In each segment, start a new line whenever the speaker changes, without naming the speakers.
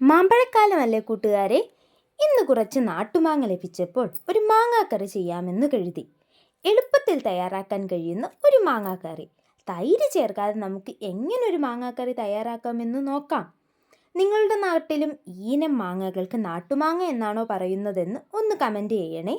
മാമ്പഴക്കാലമല്ലേ കൂട്ടുകാരെ? ഇന്ന് കുറച്ച് നാട്ടുമാങ്ങ ലഭിച്ചപ്പോൾ ഒരു മാങ്ങാക്കറി ചെയ്യാമെന്ന് കരുതി. എളുപ്പത്തിൽ തയ്യാറാക്കാൻ കഴിയുന്ന ഒരു മാങ്ങാക്കറി. തൈര് ചേർക്കാതെ നമുക്ക് എങ്ങനെ ഒരു മാങ്ങാക്കറി തയ്യാറാക്കാമെന്ന് നോക്കാം. നിങ്ങളുടെ നാട്ടിലും ഈനം മാങ്ങകൾക്ക് നാട്ടുമാങ്ങ എന്നാണോ പറയുന്നതെന്ന് ഒന്ന് കമന്റ് ചെയ്യണേ.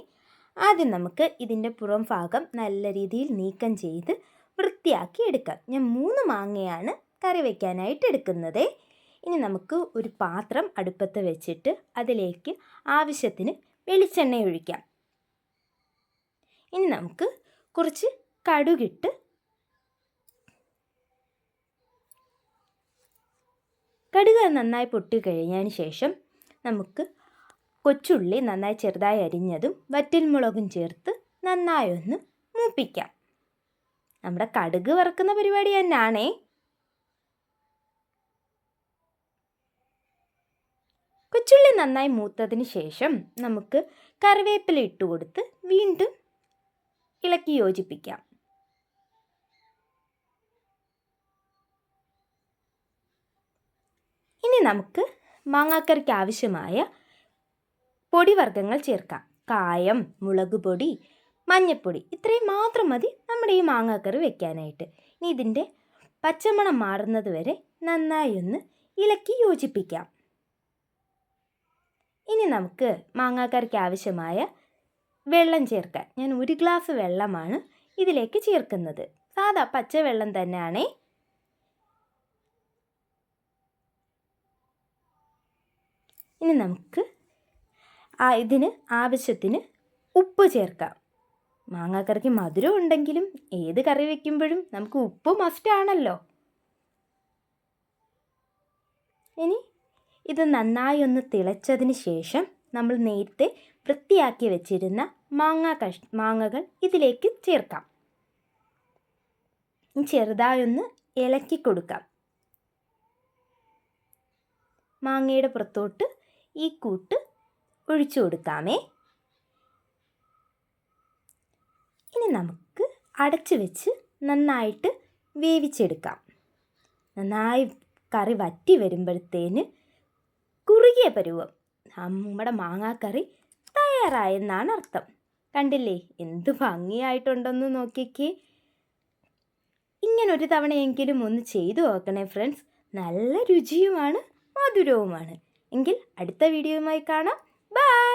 ആദ്യം നമുക്ക് ഇതിന്റെ പുറം ഭാഗം നല്ല രീതിയിൽ നീക്കം ചെയ്ത് വൃത്തിയാക്കി എടുക്കാം. ഞാൻ മൂന്ന് മാങ്ങയാണ് കറി വയ്ക്കാനായിട്ട് എടുക്കുന്നത്. ഇനി നമുക്ക് ഒരു പാത്രം അടുപ്പത്ത് വെച്ചിട്ട് അതിലേക്ക് ആവശ്യത്തിന് വെളിച്ചെണ്ണ ഒഴിക്കാം. ഇനി നമുക്ക് കുറച്ച് കടുകിട്ട് കടുക് നന്നായി പൊട്ടി കഴിഞ്ഞതിന് ശേഷം നമുക്ക് കൊച്ചുള്ളി നന്നായി ചെറുതായി അരിഞ്ഞതും വറ്റൽമുളകും ചേർത്ത് നന്നായി ഒന്ന് മൂപ്പിക്കാം. നമ്മുടെ കടുക് വറക്കുന്ന പരിപാടി തന്നെയാണേ കൊച്ചുള്ളി നന്നായി മൂത്തതിന് ശേഷം നമുക്ക് കറിവേപ്പില ഇട്ട് കൊടുത്ത് വീണ്ടും ഇളക്കി യോജിപ്പിക്കാം. ഇനി നമുക്ക് മാങ്ങാക്കറിക്ക് ആവശ്യമായ പൊടിവർഗങ്ങൾ ചേർക്കാം. കായം മുളക് പൊടി മഞ്ഞൾപ്പൊടി ഇത്രയും മാത്രം മതി നമ്മുടെ ഈ മാങ്ങാക്കറി വെക്കാനായിട്ട്. ഇനി ഇതിന്റെ പച്ചമണം മാറുന്നത് വരെ നന്നായി ഒന്ന് ഇളക്കി യോജിപ്പിക്കാം. ഇനി നമുക്ക് മാങ്ങാക്കറിക്ക് ആവശ്യമായ വെള്ളം ചേർക്കാൻ. ഞാൻ ഒരു ഗ്ലാസ് വെള്ളമാണ് ഇതിലേക്ക് ചേർക്കുന്നത്. സാധാ പച്ചവെള്ളം തന്നെയാണ്. ഇനി നമുക്ക് ഇതിന് ആവശ്യത്തിന് ഉപ്പ് ചേർക്കാം. മാങ്ങാക്കറിക്ക് മധുരം ഉണ്ടെങ്കിലും ഏത് കറി വയ്ക്കുമ്പോഴും നമുക്ക് ഉപ്പ് മസ്റ്റ് ആണല്ലോ. ഇനി ഇത് നന്നായി ഒന്ന് തിളച്ചതിന് ശേഷം നമ്മൾ നേരത്തെ വൃത്തിയാക്കി വെച്ചിരുന്ന മാങ്ങ കഷ് മാങ്ങകൾ ഇതിലേക്ക് ചേർക്കാം. ചെറുതായൊന്ന് ഇളക്കി കൊടുക്കാം. മാങ്ങയുടെ പുറത്തോട്ട് ഈ കൂട്ട് ഒഴിച്ചു കൊടുക്കാമേ. ഇനി നമുക്ക് അടച്ചു വെച്ച് നന്നായിട്ട് വേവിച്ചെടുക്കാം. നന്നായി കറി വറ്റി വരുമ്പോഴത്തേന് കുറുകിയ പരുവം നമ്മുടെ മാങ്ങാക്കറി തയ്യാറായെന്നാണ് അർത്ഥം. കണ്ടില്ലേ? എന്ത് ഭംഗിയായിട്ടുണ്ടെന്ന് നോക്കിക്കേ. ഇങ്ങനൊരു തവണയെങ്കിലും ഒന്ന് ചെയ്തു നോക്കണേ ഫ്രണ്ട്സ്. നല്ല രുചിയുമാണ് മധുരവുമാണ്. എങ്കിൽ അടുത്ത വീഡിയോയുമായി കാണാം. ബൈ!